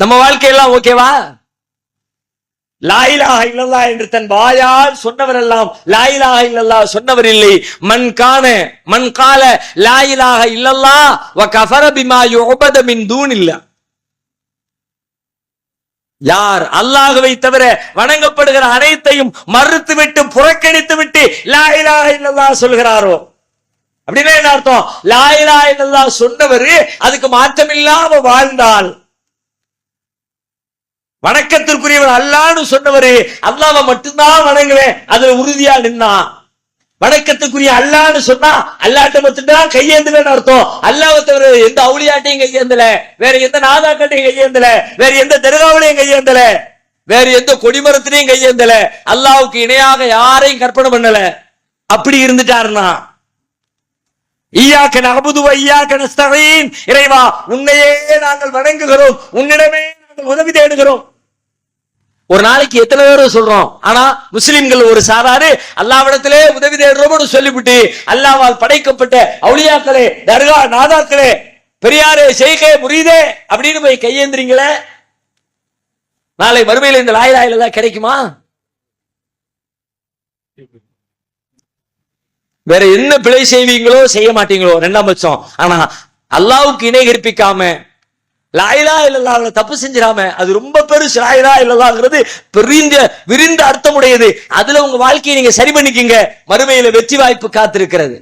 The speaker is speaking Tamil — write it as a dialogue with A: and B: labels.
A: நம்ம வாழ்க்கையெல்லாம் ஓகேவா? லாயிலாக இல்லல்லா என்று தன் வாயால் சொன்னவர் எல்லாம் லாயிலாக இல்லல்லா சொன்னவர் இல்லை. மண் காண மண் கால லாயிலாக இல்லல்லா வ கஃபர பிமா யுபத மின் இல்ல யார் அல்லாஹுவை தவிர வணங்கப்படுகிற அனைத்தையும் மறுத்து விட்டு புறக்கணித்து விட்டு லாயிலாக இல்லல்லா சொல்கிறாரோ? அப்படின்னா என்ன அர்த்தம்? லாயிலா இல்லல்லா சொன்னவர் அதுக்கு மாற்றமில்லாம வாழ்ந்தால் வணக்கத்திற்குரியவன் அல்லான்னு சொன்னவரு அல்லாவை மட்டும்தான் வணங்குவேன். அதுல உறுதியா நின்னா. வணக்கத்துக்குரிய அல்லான்னு சொன்னா அல்லாட்ட மட்டும்தான் கையேந்தலன்னு அர்த்தம். அல்லாவை தவிர எந்த அவுளியாட்டையும் கையேந்தல. வேற எந்த நாதாக்கட்டையும் கையேந்தல. வேற எந்த தெருகாவலையும் கையேந்தல. வேற எந்த கொடிமரத்திலையும் கையேந்தல. அல்லாவுக்கு இணையாக யாரையும் கற்பனை பண்ணல. அப்படி இருந்துட்டாருன்னா. ஈயாக்க நகபுது ஐயாக்க நஸ்தகீன். இறைவா உன்னையே நாங்கள் வணங்குகிறோம். உன்னிடமே நாங்கள் உதவி தேடுகிறோம். ஒரு நாளைக்கு எத்தனை பேர் சொல்றோம்? ஆனா முஸ்லிம்கள் ஒரு சாதாரு அல்லாவிடத்திலே உதவி தேடுறோம்னு சொல்லிவிட்டு அல்லாவால் படைக்கப்பட்ட அவுளியாக்களே தர்கா நாதாக்களே பெரியாரே செய்கே முறியுதே அப்படின்னு போய் கையேந்திரீங்களே நாளை மறுமையில் இந்த லாய் தான் கிடைக்குமா? வேற என்ன பிழை செய்வீங்களோ செய்ய மாட்டீங்களோ ரெண்டாம் பட்சம். ஆனா அல்லாவுக்கு இணை கற்பிக்காம லாயிலா இல்லல்லாஹ்ல தப்பு செஞ்சிடாம அது ரொம்ப பெருசு. லாயிலா இல்லல்லாங்கிறது பெரிந்த விரிந்த அர்த்தமுடையது. அதுல உங்க வாழ்க்கையை நீங்க சரி பண்ணிக்கிங்க. மறுமையில வெற்றி வாய்ப்பு காத்திருக்கிறது.